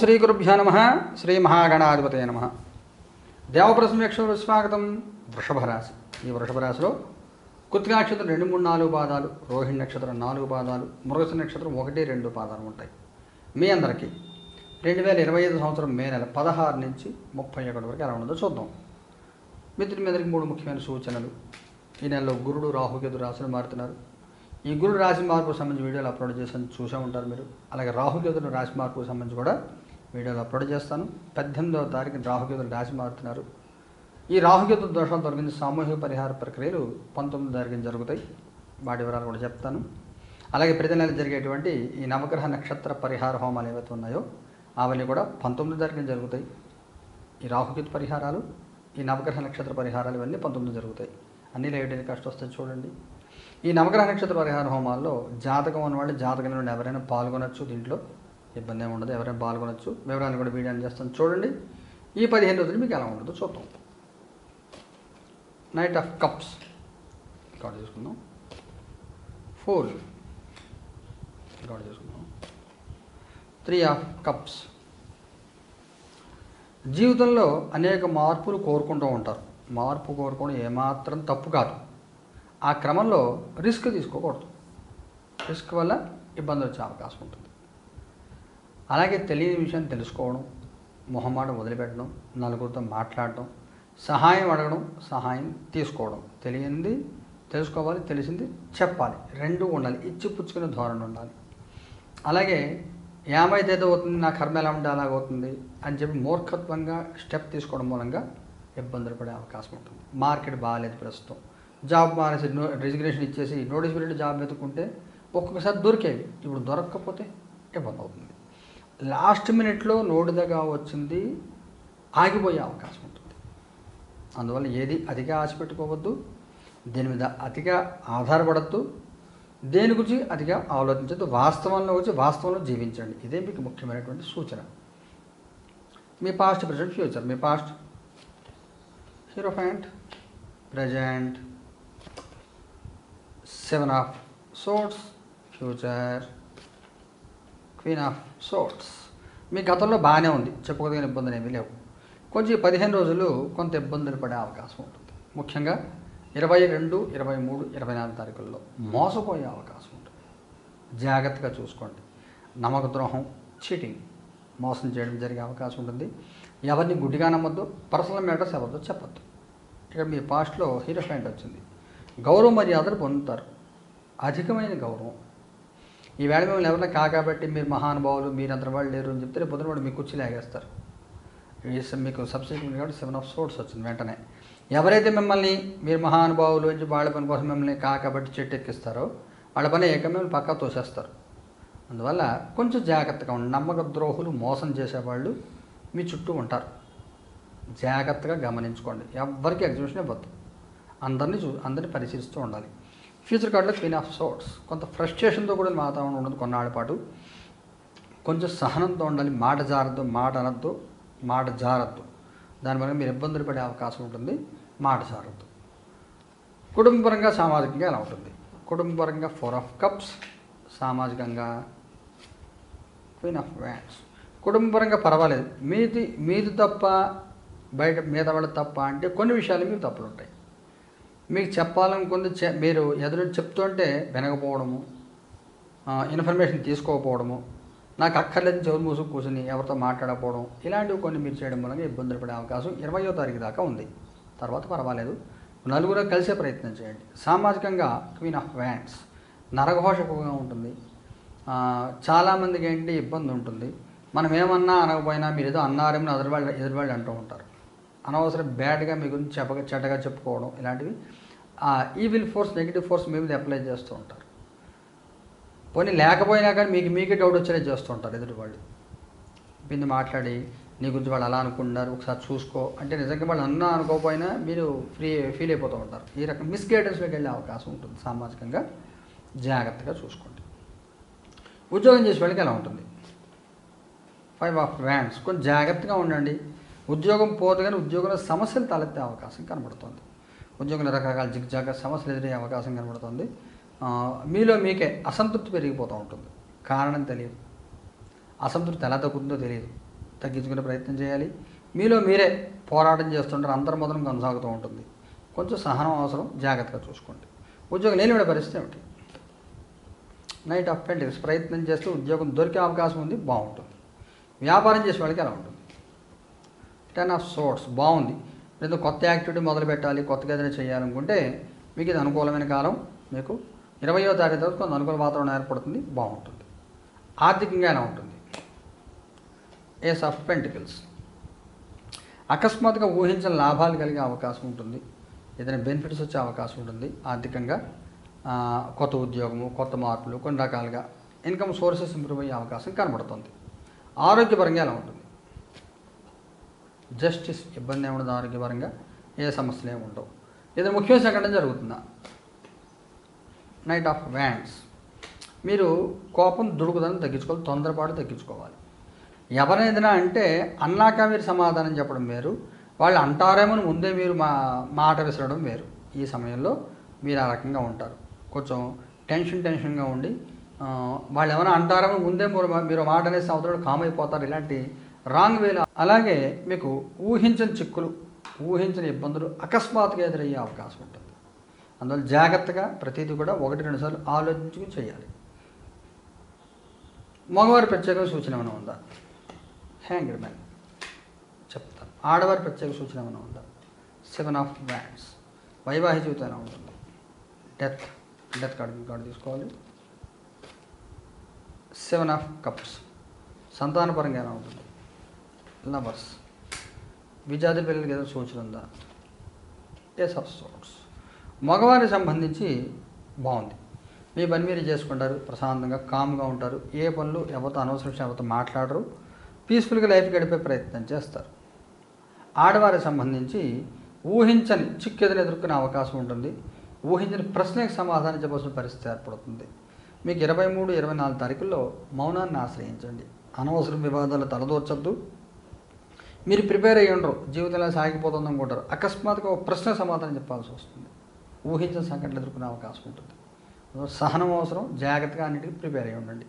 శ్రీ గురుభ్యో నమ. శ్రీ మహాగణాధిపతయ నమ. దేవప్రసమేక్షణ స్వాగతం. వృషభరాశి. ఈ వృషభరాశిలో రాశిలో నక్షత్రం రెండు మూడు నాలుగు పాదాలు రోహిణి నక్షత్రం నాలుగు పాదాలు మృగశ నక్షత్రం ఒకటి రెండు పాదాలు ఉంటాయి. మీ అందరికీ రెండు వేల ఇరవై ఐదు సంవత్సరం మే నెల పదహారు నుంచి ముప్పై ఒకటి వరకు ఎలా ఉండదో చూద్దాం. మిత్రుడి మీదకి మూడు ముఖ్యమైన సూచనలు. ఈ నెలలో గురుడు రాహుకేతు రాశులు మారుతున్నారు. ఈ గురుడు రాశి మార్పుకు సంబంధించి వీడియోలు అప్లోడ్ చేసి చూసే ఉంటారు మీరు. అలాగే రాహుకేతుడు రాశి మార్పుకు సంబంధించి కూడా వీడియోలు అప్లోడ్ చేస్తాను. పద్దెనిమిదవ తారీఖున రాహుకేతులు రాశి మారుతున్నారు. ఈ రాహుకేతు దోషాలు తొలగించి సామూహిక పరిహార ప్రక్రియలు పంతొమ్మిది తారీఖున జరుగుతాయి. వాటి వివరాలు కూడా చెప్తాను. అలాగే ప్రతి నెల జరిగేటువంటి ఈ నవగ్రహ నక్షత్ర పరిహార హోమాలు ఏవైతే ఉన్నాయో అవన్నీ కూడా పంతొమ్మిది తారీఖున జరుగుతాయి. ఈ రాహుకేతు పరిహారాలు ఈ నవగ్రహ నక్షత్ర పరిహారాలు ఇవన్నీ పంతొమ్మిది జరుగుతాయి. అన్ని లైవ్ టెలికాస్ట్ వస్తాయి చూడండి. ఈ నవగ్రహ నక్షత్ర పరిహార హోమాల్లో జాతకం ఉన్నవాళ్ళు జాతకం నుండి ఎవరైనా పాల్గొనొచ్చు దీంట్లో. ఇబ్బంది ఏమి ఉండదు. ఎవరైనా పాల్గొనొచ్చు. వివరాన్ని కూడా వీడియో చేస్తాను. చూడండి. ఈ పదిహేను రోజులు మీకు ఎలా ఉండదు చూద్దాం. నైట్ ఆఫ్ కప్స్ రికార్డ్ చేసుకుందాం. ఫోర్ రికార్డ్ చేసుకుందాం. త్రీ ఆఫ్ కప్స్ జీవితంలో అనేక మార్పులు కోరుకుంటూ ఉంటారు. మార్పు కోరుకోవడం ఏమాత్రం తప్పు కాదు. ఆ క్రమంలో రిస్క్ తీసుకోకూడదు. రిస్క్ వల్ల ఇబ్బంది వచ్చే అవకాశం ఉంటుంది. అలాగే తెలియని విషయం తెలుసుకోవడం మొహమాట వదిలిపెట్టడం నలుగురితో మాట్లాడడం సహాయం అడగడం సహాయం తీసుకోవడం. తెలియంది తెలుసుకోవాలి తెలిసింది చెప్పాలి. రెండు ఉండాలి. ఇచ్చి పుచ్చుకునే ధోరణి ఉండాలి. అలాగే ఏమైతే ఏదో అవుతుంది నా కర్మ ఎలా ఉంటే అలాగవుతుంది అని చెప్పి మూర్ఖత్వంగా స్టెప్ తీసుకోవడం మూలంగా ఇబ్బందులు పడే అవకాశం ఉంటుంది. మార్కెట్ బాగాలేదు ప్రస్తుతం. జాబ్ మానేసి నో రిజిగ్నేషన్ ఇచ్చేసి నోటీస్ పీరియడ్ జాబ్ వెతుకుంటే ఒక్కొక్కసారి దొరికేవి. ఇప్పుడు దొరకకపోతే ఇబ్బంది అవుతుంది. లాస్ట్ మినిట్లో నోటిదగా వచ్చింది ఆగిపోయే అవకాశం ఉంటుంది. అందువల్ల ఏది అతిగా ఆశ పెట్టుకోవద్దు దీని మీద అతిగా ఆధారపడద్దు దేని గురించి అతిగా ఆలోచించద్దు వాస్తవంలో వచ్చి వాస్తవంలో జీవించండి. ఇదే మీకు ముఖ్యమైనటువంటి సూచన. మీ past present future me past hierophant present seven of swords future queen of swords మీ గతంలో బాగానే ఉంది. చెప్పుకోదగిన ఇబ్బందులు ఏమీ లేవు. కొంచెం పదిహేను రోజులు కొంత ఇబ్బందులు పడే అవకాశం ఉంటుంది. ముఖ్యంగా ఇరవై రెండు ఇరవై మూడు ఇరవై నాలుగు తారీఖుల్లో మోసపోయే అవకాశం ఉంటుంది. జాగ్రత్తగా చూసుకోండి. నమ్మక ద్రోహం చీటింగ్ మోసం చేయడం జరిగే అవకాశం ఉంటుంది. ఎవరిని గుడ్డిగా నమ్మొద్దు పర్సనల్ మ్యాటర్స్ ఎవరితో చెప్పొద్దు. ఇక మీ పాస్ట్లో హీరో ఫ్యాంట్ వచ్చింది. గౌరవ మర్యాదలు పొందుతారు. అధికమైన గౌరవం ఈవేళ మిమ్మల్ని ఎవరైనా కాకాబట్టి మీరు మహానుభావులు మీరు అంత వాళ్ళు లేరు అని చెప్తే పొద్దున వాడు మీ కుర్చీ లాగేస్తారు మీకు సబ్సిడీ కాబట్టి సెవెన్ ఆఫ్ సోర్స్ వచ్చింది వెంటనే. ఎవరైతే మిమ్మల్ని మీరు మహానుభావులు అని వాళ్ళ పని కోసం మిమ్మల్ని కాకబట్టి చెట్టు ఎక్కిస్తారో వాళ్ళ పని ఏక మిమ్మల్ని పక్కా తోసేస్తారు. అందువల్ల కొంచెం జాగ్రత్తగా ఉండి నమ్మక ద్రోహులు మోసం చేసేవాళ్ళు మీ చుట్టూ ఉంటారు. జాగ్రత్తగా గమనించుకోండి. ఎవరికి ఎగ్జిబిషన్ ఇవ్వద్దు. అందరినీ చూ అందరినీ పరిశీలిస్తూ ఉండాలి. ఫ్యూచర్ కార్డులో క్వీన్ ఆఫ్ సోట్స్ కొంత ఫ్రస్ట్రేషన్తో కూడా వాతావరణం ఉండదు కొన్నాళ్ళ పాటు. కొంచెం సహనంతో ఉండాలి మాట జారద్దు మాట అనద్దు మాట జారద్దు. దానివల్ల మీరు ఇబ్బందులు పడే అవకాశం ఉంటుంది మాట జారద్దు. కుటుంబపరంగా సామాజికంగా ఎలా ఉంటుంది? కుటుంబపరంగా ఫోర్ ఆఫ్ కప్స్ సామాజికంగా క్వీన్ ఆఫ్ వ్యాండ్స్ కుటుంబపరంగా పర్వాలేదు. మీది మీది తప్ప బయట మీద వాళ్ళు తప్ప అంటే కొన్ని విషయాలు మీకు తప్పులు ఉంటాయి మీకు చెప్పాలనుకుంది చె మీరు ఎదురు చెప్తుంటే వినకపోవడము ఇన్ఫర్మేషన్ తీసుకోకపోవడము నాకు అక్కర్లేదు చెవులు మూసుకు కూర్చుని ఎవరితో మాట్లాడకపోవడం ఇలాంటివి కొన్ని మీరు చేయడం మూలంగా ఇబ్బందులు పడే అవకాశం ఇరవయో తారీఖు దాకా ఉంది. తర్వాత పర్వాలేదు. నలుగురు కలిసే ప్రయత్నం చేయండి. సామాజికంగా క్వీన్ ఆఫ్ వ్యాండ్స్ నరఘోష ఎక్కువగా ఉంటుంది చాలామందికి ఏంటి ఇబ్బంది ఉంటుంది. మనం ఏమన్నా అనకపోయినా మీరు ఏదో అన్నారేమో ఎదురువాళ్ళు ఎదురువాళ్ళు అంటూ ఉంటారు. అనవసరం బ్యాడ్గా మీ గురించి చెప్పగా చెడ్డగా చెప్పుకోవడం ఇలాంటివి ఈ విల్ ఫోర్స్ నెగిటివ్ ఫోర్స్ మీ మీద అప్లై చేస్తూ ఉంటారు. పోనీ లేకపోయినా కానీ మీకు మీకే డౌట్ వచ్చేలా చేస్తూ ఉంటారు ఎదుటి వాళ్ళు. బిందు మాట్లాడి నీ గురించి వాళ్ళు అలా అనుకుంటున్నారు ఒకసారి చూసుకో. అంటే నిజంగా వాళ్ళు అన్నా అనుకోకపోయినా మీరు ఫ్రీ ఫీల్ అయిపోతూ ఉంటారు. ఈ రకం మిస్గైడెన్స్లోకి వెళ్ళే అవకాశం ఉంటుంది సామాజికంగా. జాగ్రత్తగా చూసుకోండి. ఉద్యోగం చేసే వాళ్ళకి ఎలా ఉంటుంది? ఫైవ్ ఆఫ్ వ్యాండ్స్ కొంచెం జాగ్రత్తగా ఉండండి. ఉద్యోగం పోదు కానీ ఉద్యోగంలో సమస్యలు తలెత్తే అవకాశం కనబడుతుంది. ఉద్యోగుల రకరకాల జిగ్జాగ సమస్యలు ఎదురయ్యే అవకాశం కనబడుతుంది. మీలో మీకే అసంతృప్తి పెరిగిపోతూ ఉంటుంది. కారణం తెలియదు. అసంతృప్తి ఎలా తగ్గుతుందో తెలియదు. తగ్గించుకునే ప్రయత్నం చేయాలి. మీలో మీరే పోరాటం చేస్తుంటారు అంతర్మోదనం కొనసాగుతూ ఉంటుంది. కొంచెం సహనం అవసరం జాగ్రత్తగా చూసుకోండి. ఉద్యోగం లేనివాడి పరిస్థితి ఏమిటి? నైట్ ఆఫ్ పెంటిక్స్ ప్రయత్నం చేస్తే ఉద్యోగం దొరికే అవకాశం ఉంది బాగుంటుంది. వ్యాపారం చేసే వాళ్ళకి ఎలా ఉంటుంది? టెన్ ఆఫ్ సోర్ట్స్ బాగుంది. లేదా కొత్త యాక్టివిటీ మొదలు పెట్టాలి కొత్తగా ఏదైనా చేయాలనుకుంటే మీకు ఇది అనుకూలమైన కాలం. మీకు ఇరవయో తారీఖు తర్వాత కొంత అనుకూల వాతావరణం ఏర్పడుతుంది బాగుంటుంది. ఆర్థికంగా ఎలా ఉంటుంది? ఏస్ ఆఫ్ పెంటికల్స్ అకస్మాత్తుగా ఊహించిన లాభాలు కలిగే అవకాశం ఉంటుంది. ఏదైనా బెనిఫిట్స్ వచ్చే అవకాశం ఉంటుంది. ఆర్థికంగా కొత్త ఉద్యోగము కొత్త మార్పులు కొన్ని రకాలుగా ఇన్కమ్ సోర్సెస్ ఇంప్రూవ్ అయ్యే అవకాశం కనబడుతుంది. ఆరోగ్యపరంగా ఎలా ఉంటుంది? జస్టిస్ ఇబ్బంది ఏముండదు ఆరోగ్యపరంగా ఏ సమస్యలు ఏమి ఉండవు. ఇది ముఖ్యమైన సంఘటన జరుగుతుందా? నైట్ ఆఫ్ వ్యాండ్స్ మీరు కోపం దుడుకుదని తగ్గించుకోవాలి తొందరపాటు తగ్గించుకోవాలి. ఎవరైనా అంటే అన్నాక మీరు సమాధానం చెప్పడం వేరు వాళ్ళు అంటారేమో ముందే మీరు మా మాట విసరడం వేరు. ఈ సమయంలో మీరు ఆ రకంగా ఉంటారు. కొంచెం టెన్షన్ టెన్షన్గా ఉండి వాళ్ళు ఏమైనా అంటారేమో ముందే మీరు మీరు మాట అనేసి అవతల కామ్ అయిపోతారు. ఇలాంటి రాంగ్ వేలో. అలాగే మీకు ఊహించని చిక్కులు ఊహించని ఇబ్బందులు అకస్మాత్తుగా ఎదురయ్యే అవకాశం ఉంటుంది. అందువల్ల జాగ్రత్తగా ప్రతిదీ కూడా ఒకటి రెండు సార్లు ఆలోచించుకుని చేయాలి. మగవారి ప్రత్యేక సూచన ఏమైనా ఉందా? హ్యాంగర్ మ్యాన్. చెప్తాను. ఆడవారి ప్రత్యేక సూచన ఏమైనా ఉందా? సెవెన్ ఆఫ్ బ్యాండ్స్ వైవాహిక జీవితం ఎలా ఉంటుంది? డెత్. డెత్ కార్డు కార్డు తీసుకోవాలి. Seven of cups. సంతానపరంగా ఎలా ఉంటుంది? నంబర్స్ విజాతి పిల్లలకి ఏదో సూచన ఉందా? ఎస్ ఆఫ్ సోట్స్ మగవారికి సంబంధించి బాగుంది. మీ పని మీరు చేసుకుంటారు ప్రశాంతంగా కామ్గా ఉంటారు. ఏ పనులు ఎవరితో అనవసరం విషయం ఎవరితో మాట్లాడరు. పీస్ఫుల్గా లైఫ్ గడిపే ప్రయత్నం చేస్తారు. ఆడవారికి సంబంధించి ఊహించని చిక్కెదని ఎదుర్కొనే అవకాశం ఉంటుంది. ఊహించని ప్రశ్నకు సమాధానం చెప్పాల్సిన పరిస్థితి ఏర్పడుతుంది. మీకు ఇరవై మూడు ఇరవై నాలుగు తారీఖుల్లో మౌనాన్ని ఆశ్రయించండి. అనవసరం వివాదాలు తలదూర్చద్దు. మీరు ప్రిపేర్ అయ్యి ఉండరు. జీవితంలో సాగిపోతుంది అనుకుంటారు. అకస్మాత్తుగా ఒక ప్రశ్న సమాధానం చెప్పాల్సి వస్తుంది. ఊహించిన సంఘటనలు ఎదుర్కొనే అవకాశం ఉంటుంది. సహనం అవసరం జాగ్రత్తగా అన్నిటికీ ప్రిపేర్ అయ్యి ఉండండి.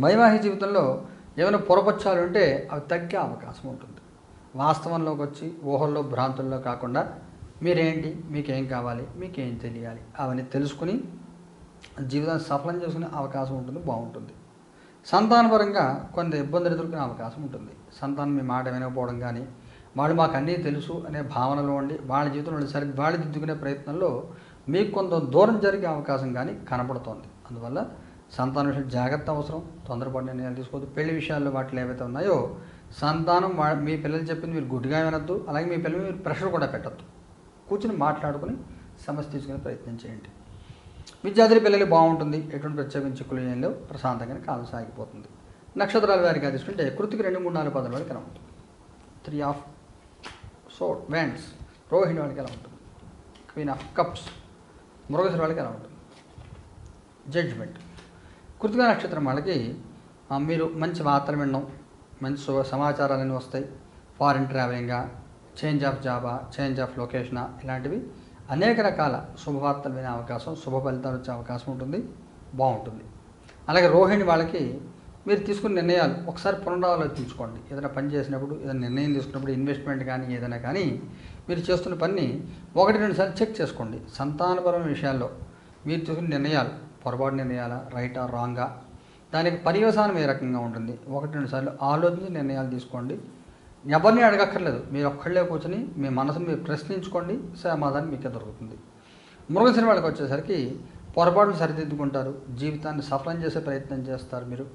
వైవాహిక జీవితంలో ఏమైనా పొరపచ్చాలు ఉంటే అవి తగ్గే అవకాశం ఉంటుంది. వాస్తవంలోకి వచ్చి ఊహల్లో భ్రాంతుల్లో కాకుండా మీరేంటి మీకేం కావాలి మీకేం తెలియాలి అవన్నీ తెలుసుకుని జీవితాన్ని సఫలం చేసుకునే అవకాశం ఉంటుంది బాగుంటుంది. సంతానపరంగా కొంత ఇబ్బందులు ఎదుర్కొనే అవకాశం ఉంటుంది. సంతానం మీ మాట వినకపోవడం కానీ వాళ్ళు మాకు అన్నీ తెలుసు అనే భావనలో ఉండి వాళ్ళ జీవితంలో సరి వాళ్ళు దిద్దుకునే ప్రయత్నంలో మీకు కొంత దూరం జరిగే అవకాశం కానీ కనపడుతోంది. అందువల్ల సంతాన విషయం జాగ్రత్త అవసరం. తొందరపడిన నిర్ణయాలు తీసుకోవద్దు. పెళ్ళి విషయాల్లో వాటిలో ఏవైతే ఉన్నాయో సంతానం వా మీ పిల్లలు చెప్పింది మీరు గుడ్డిగా వినొద్దు. అలాగే మీ పిల్లలు మీరు ప్రెషర్ కూడా పెట్టద్దు. కూర్చుని మాట్లాడుకుని సమస్య తీసుకునే ప్రయత్నం చేయండి. విద్యార్థుల పిల్లలు బాగుంటుంది. ఎటువంటి ప్రత్యేకించి చిక్కులు ఏం లేవు. కాలం సాగిపోతుంది. నక్షత్రాల వారికి తీసుకుంటే కృతికి రెండు మూడు నాలుగు పదాలు వరకు ఎలా ఉంటుంది? Three of so wands Rohini వాళ్ళకి ఎలా ఉంటుంది? క్వీన్ ఆఫ్ కప్స్ మృగశిర వాళ్ళకి ఎలా ఉంటుంది? జడ్జ్మెంట్ కృతిక నక్షత్రం వాళ్ళకి మీరు మంచి వార్తలు వినడం మంచి సమాచారాలన్నీ వస్తాయి. ఫారిన్ ట్రావెలింగా చేంజ్ ఆఫ్ జాబా చేంజ్ ఆఫ్ లొకేషనా ఇలాంటివి అనేక రకాల శుభవార్తలు వినే అవకాశం శుభ ఫలితాలు వచ్చే అవకాశం ఉంటుంది బాగుంటుంది. అలాగే రోహిణి వాళ్ళకి మీరు తీసుకున్న నిర్ణయాలు ఒకసారి పునరాలోచించుకోండి ఏదైనా పని చేసినప్పుడు ఏదైనా నిర్ణయం తీసుకున్నప్పుడు ఇన్వెస్ట్మెంట్ కానీ ఏదైనా కానీ మీరు చేస్తున్న పని ఒకటి రెండు సార్లు చెక్ చేసుకోండి. సంతానపరమైన విషయాల్లో మీరు తీసుకున్న నిర్ణయాలు పొరపాటు నిర్ణయాలా రైటా రాంగా? దానికి పర్యవసానం ఏ రకంగా ఉంటుంది? ఒకటి రెండు సార్లు ఆలోచించి నిర్ణయాలు తీసుకోండి. ఎవరిని అడగక్కర్లేదు. మీరు ఒక్కళ్ళే కూర్చొని మీ మనసు మీరు ప్రశ్నించుకోండి. సమాధానం మీకే దొరుకుతుంది. మృగశిర వాళ్ళకి వచ్చేసరికి పొరపాటును సరిదిద్దుకుంటారు. జీవితాన్ని సఫలం చేసే ప్రయత్నం చేస్తారు మీరు.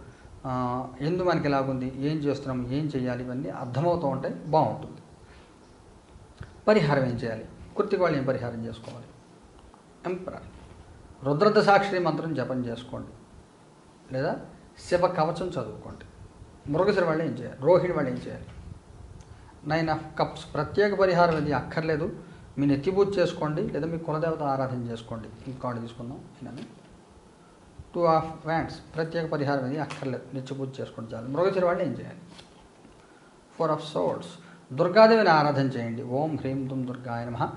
ఎందు మనకి ఇలాగుంది? ఏం చేస్తున్నాం? ఏం చేయాలి ఇవన్నీ అర్థమవుతూ ఉంటాయి బాగుంటుంది. పరిహారం ఏం చేయాలి? కుర్తికి వాళ్ళు ఏం పరిహారం చేసుకోవాలి? ఎంపరర్. రుద్రద సాక్షి మంత్రం జపం చేసుకోండి. లేదా శివ కవచం చదువుకోండి. మృగశిర వాళ్ళు ఏం చేయాలి? రోహిణి వాళ్ళు ఏం చేయాలి? Nine of cups. ప్రత్యేక పరిహారం ఇది అక్కర్లేదు. మీ నెత్తి చేసుకోండి లేదా మీ కులదేవత ఆరాధన చేసుకోండి. ఈ కార్డు తీసుకుందాం అని టూ ఆఫ్ వ్యాండ్స్ ప్రత్యేక పరిహారం ఇది అక్కర్లేదు. నిత్య చేసుకోండి చాలు. మృగశిర వాళ్ళు ఏం చేయాలి? ఫోర్ ఆఫ్ సోర్డ్స్ దుర్గాదేవిని ఆరాధన చేయండి. ఓం హ్రీం దుం దుర్గాయ నమ.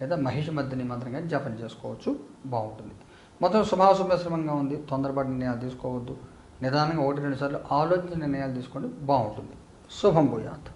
లేదా మహిష మధ్యని మంత్రంగా జపం చేసుకోవచ్చు. బాగుంటుంది. మొత్తం శుభాశుభశ్రమంగా ఉంది. తొందరపాటు నిర్ణయాలు తీసుకోవద్దు. నిదానంగా ఒకటి రెండు సార్లు ఆలోచించిన నిర్ణయాలు తీసుకోండి. బాగుంటుంది. శుభం భూయాత్.